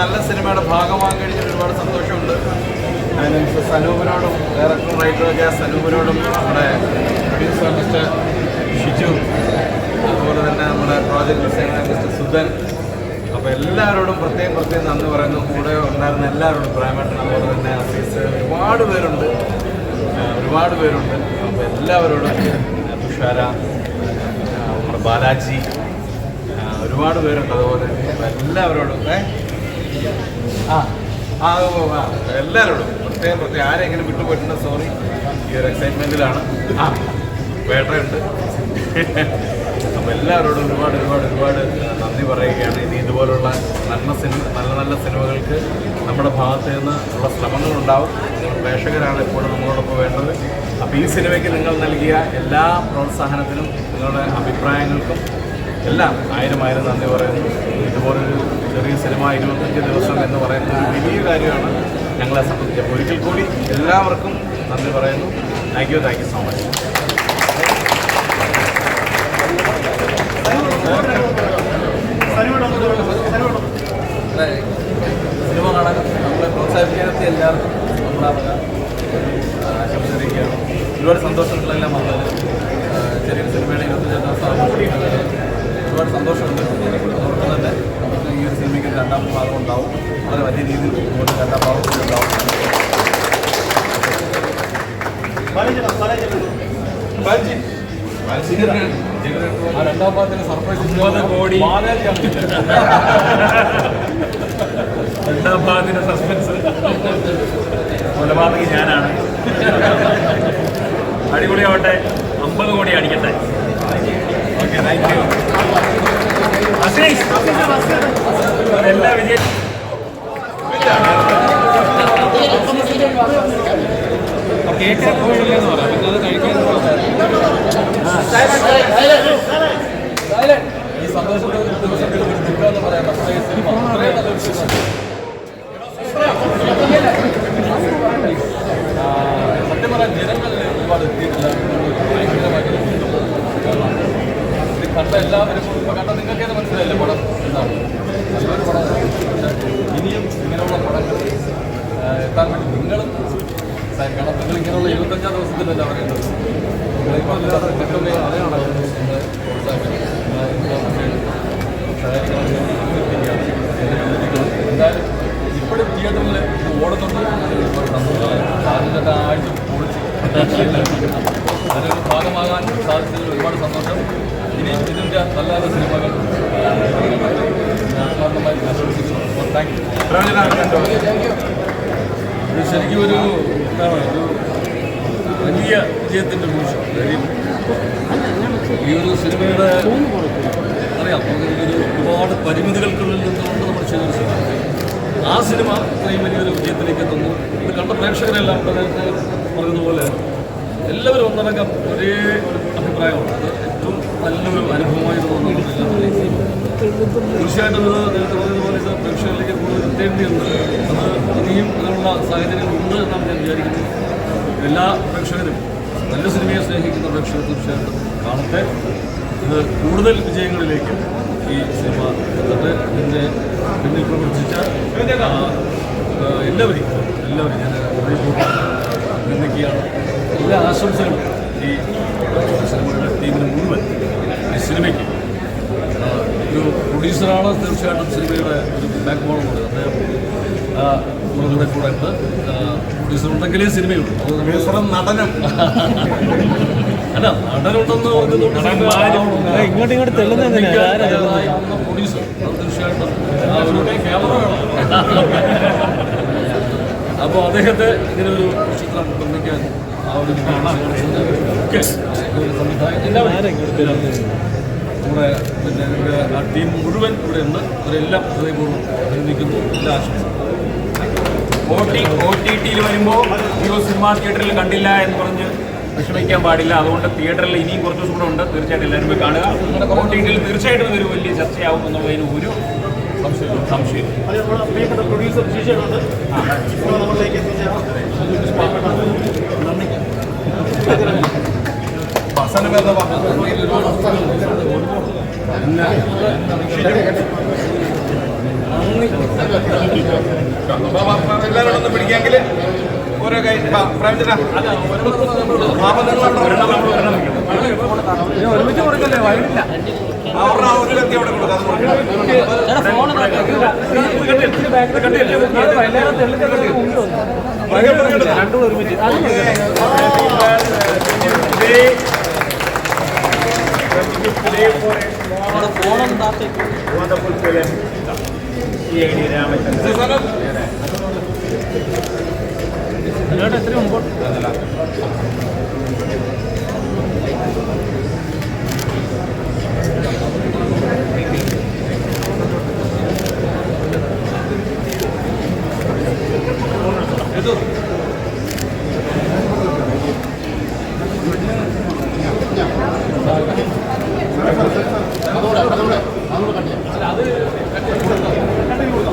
നല്ല സിനിമയുടെ ഭാഗമാകാൻ കഴിഞ്ഞ ഒരുപാട് സന്തോഷമുണ്ട്. അതിനനുസരിച്ച് സനൂപിനോടും ഡയറക്ടറും റൈറ്ററൊക്കെ സനൂപിനോടും നമ്മുടെ പ്രൊഡ്യൂസർ മിസ്റ്റർ ഷിജു അതുപോലെ തന്നെ നമ്മുടെ പ്രോജക്ട് ഡിസൈനർ മിസ്റ്റർ സുധൻ. അപ്പോൾ എല്ലാവരോടും പ്രത്യേകം പ്രത്യേകം നന്ദി പറയുന്നു. കൂടെ ഉണ്ടായിരുന്ന എല്ലാവരോടും പ്രേമേട്ടൻ അതുപോലെ തന്നെ അസീസ് ഒരുപാട് പേരുണ്ട്. ഒരുപാട് പേരുണ്ട്. അപ്പോൾ എല്ലാവരോടും തുഷാര നമ്മുടെ ബാലാജി ഒരുപാട് പേരുണ്ട്. അതുപോലെ എല്ലാവരോടും ഏ ആ. എല്ലാവരോടും പ്രത്യേകം പ്രത്യേകം. ആരെങ്കിലും വിട്ടുപോയിട്ടുണ്ട്? സോറി ഈ ഒരു എക്സൈറ്റ്മെന്റിലാണ് ആ. വേട്ടയുണ്ട്. ഒരുപാട് ഒരുപാട് ഒരുപാട് നന്ദി പറയുകയാണ്. ഇനി ഇതുപോലുള്ള നല്ല സിനിമ നല്ല നല്ല സിനിമകൾക്ക് നമ്മുടെ ഭാഗത്ത് നിന്ന് ഉള്ള ശ്രമങ്ങളുണ്ടാവും നിങ്ങൾ പ്രേക്ഷകരാണ് എപ്പോഴും നമ്മളോടൊപ്പം വേണ്ടത്. അപ്പോൾ ഈ സിനിമയ്ക്ക് നിങ്ങൾ നൽകിയ എല്ലാ പ്രോത്സാഹനത്തിനും നിങ്ങളുടെ അഭിപ്രായങ്ങൾക്കും എല്ലാം ആയിരം ആയിരം നന്ദി പറയുന്നു. ഇതുപോലൊരു ചെറിയ സിനിമ ഇരുപത്തഞ്ച് ദിവസം എന്ന് പറയുന്നത് ഒരു വലിയ കാര്യമാണ് ഞങ്ങളെ സംബന്ധിച്ച്. ഒരിക്കൽ കൂടി എല്ലാവർക്കും നന്ദി പറയുന്നു. Thank you thank you so much cinema കാണാൻ നമ്മളെ പ്രോത്സാഹിപ്പിക്കാനെത്തിയ എല്ലാവർക്കും നമ്മളാവുക ആശംസിക്കുകയാണ് ഒരുപാട് സന്തോഷങ്ങളെല്ലാം വന്നത്. ചെറിയൊരു സിനിമയുടെ ഇരുപത്തഞ്ചാം ദിവസം ഒരുപാട് സന്തോഷമുണ്ട്. അതോടൊപ്പം തന്നെ നമുക്ക് ഈ ഒരു സിനിമയ്ക്ക് രണ്ടാം ഭാഗം ഉണ്ടാവും. വളരെ വലിയ രീതിയിൽ ഒരു രണ്ടാം ഭാഗം കൂടി ഉണ്ടാവും. ആ രണ്ടാം ഭാഗത്തിന് സർപ്രൈസ് മുപ്പത് കോടി. രണ്ടാം ഭാഗത്തിന്റെ സസ്പെൻസ് കൊലപാതകി ഞാനാണ്. അടിപൊളിയാവട്ടെ. അമ്പത് കോടി അടിക്കട്ടെ ഓക്കെ താങ്ക് യു അസീസ് എല്ലാ വിജയം കേക്ക് പോയില്ലെന്ന് പറയാം പിന്നെ അത് കഴിക്കാൻ ഈ സന്തോഷത്തെ ദിവസങ്ങളിൽ ഒരു എന്ന് പറയാം നമ്മുടെ ഈ സിനിമ അത്രയും നല്ലൊരു സിനിമ ആ, സത്യം പറയാൻ ജനങ്ങളിൽ ഒരുപാട് എത്തിയിട്ടില്ല ഭയങ്കരമായിട്ട് കാരണം ഇത് കണ്ട നിങ്ങൾക്ക് തന്നെ മനസ്സിലായില്ലേ പടം എന്താണ് നല്ലൊരു പടം ഇനിയും ഇങ്ങനെയുള്ള പടങ്ങൾ എത്താൻ വേണ്ടി നിങ്ങളും സഹായിക്കണം നിങ്ങൾ ഇങ്ങനെയുള്ള ഇരുപത്തഞ്ചാം ദിവസത്തിലല്ല പറയേണ്ടത് നിങ്ങളിപ്പോൾ എല്ലാവരും കെട്ടുമ്പോൾ അതിനാണ് നിങ്ങളെ പ്രോത്സാഹിപ്പിക്കുന്നത് എന്തായാലും ഇപ്പോഴും തിയേറ്ററിൽ ഓടുന്നുണ്ട് അതിന്റെ ആഴ്ച പൊളിച്ച് അതിനൊരു ഭാഗമാകാൻ സാധിച്ചതിൽ ഒരുപാട് സന്തോഷം ഇനി ഇതിന്റെ നല്ല നല്ല സിനിമകൾ ശരിക്കും ഒരു എന്താണ് ഒരു വലിയ വിജയത്തിന്റെ നിമിഷം ഈ ഒരു സിനിമയുടെ അറിയാം നമുക്കൊരു ഒരുപാട് പരിമിതികൾക്കുള്ളിൽ നിന്നുകൊണ്ട് നമ്മൾ ചെയ്തൊരു സിനിമ ആ സിനിമ ഇത്രയും വലിയൊരു വിജയത്തിലേക്ക് എത്തുന്നു ഇത് കണ്ട പ്രേക്ഷകരെല്ലാം പറയുന്നതുപോലെ എല്ലാവരും ഒന്നടങ്കം ഒരേ ഒരു അഭിപ്രായമാണ് അത് നല്ലൊരു അനുഭവമായി തോന്നുന്നു. തീർച്ചയായിട്ടും ഇത് നേരത്തെ പറഞ്ഞതുപോലെ പ്രേക്ഷകരിലേക്ക് കൂടുതൽ എത്തേണ്ടിയുണ്ട് അത് ഇനിയും അതിനുള്ള സാഹചര്യങ്ങൾ ഉണ്ട് എന്നാണ് ഞാൻ വിചാരിക്കുന്നത് എല്ലാ പ്രേക്ഷകരും നല്ല സിനിമയെ സ്നേഹിക്കുന്ന പ്രേക്ഷകർ തീർച്ചയായിട്ടും കാണട്ടെ. ഇത് കൂടുതൽ വിജയങ്ങളിലേക്ക് ഈ സിനിമ എത്തട്ടെ. ഇതിന്റെ പിന്നിൽ പ്രവർത്തിച്ച എല്ലാവരെയും എല്ലാവരും ഞാൻ ഹൃദയപൂർവം അഭിനന്ദിക്കുകയാണ്. എല്ലാ ആശംസകളും ഈ സിനിമയുടെ ടീമിന് മുഴുവൻ ഈ സിനിമയ്ക്ക്. ഒരു പ്രൊഡ്യൂസറാണ് തീർച്ചയായിട്ടും സിനിമയുടെ ഒരു ബാക്ക് ബോൺ ഉണ്ട് അദ്ദേഹം ആ, നമ്മളുടെ കൂടെ ഉണ്ട്. പ്രൊഡ്യൂസർ ഉണ്ടെങ്കിലേ സിനിമയുള്ളൂ. നടനും. അല്ല നടനുണ്ടെന്ന് ഇങ്ങോട്ട് പ്രൊഡ്യൂസർ തീർച്ചയായിട്ടും ആ ഒരു ക്യാമറ വേണം അപ്പോൾ അദ്ദേഹത്തെ ഇങ്ങനെ ഒരു ചിത്രം നിർമ്മിക്കാൻ ആ ഒരു നമ്മുടെ പിന്നെ ആ ടീം മുഴുവൻ ഇവിടെ ഉണ്ട് അവരെല്ലാം ഹൃദയപൂർവം അഭിനന്ദിക്കുന്നു. എല്ലാ ആശംസകളും. ഒ ടി ടിയിൽ വരുമ്പോൾ ജിയോ സിനിമ തിയേറ്ററിൽ കണ്ടില്ല എന്ന് പറഞ്ഞ് വിഷമിക്കാൻ പാടില്ല. അതുകൊണ്ട് തിയേറ്ററിൽ ഇനിയും കുറച്ച് ദിവസം കൂടെ ഉണ്ട്. തീർച്ചയായിട്ടും എല്ലാവരും പോയി കാണുക. ഒ ടി ടിയിൽ തീർച്ചയായിട്ടും ഇതൊരു വലിയ ചർച്ചയാവും എന്നുള്ളതിന് ഒരു സംശയം പ്രിയപ്പെട്ട പ്രൊഡ്യൂസർ ശിശുണ്ട് ഇപ്പോൾ നമ്മളിലേക്ക് എത്തിച്ച അവസാനം എന്താ പറഞ്ഞത് ഒരുപാട് നന്ദി. എല്ലാവരും ഒന്ന് പിടിക്കാമെങ്കിൽ ഒരുമിച്ച് കൊടുക്കല്ലേ വഴിയില്ല ആ, ഒരെണ്ണം ആ അതോടെ അതോടെ അതോടെ കട്ടിയാ അത് കട്ടിയാ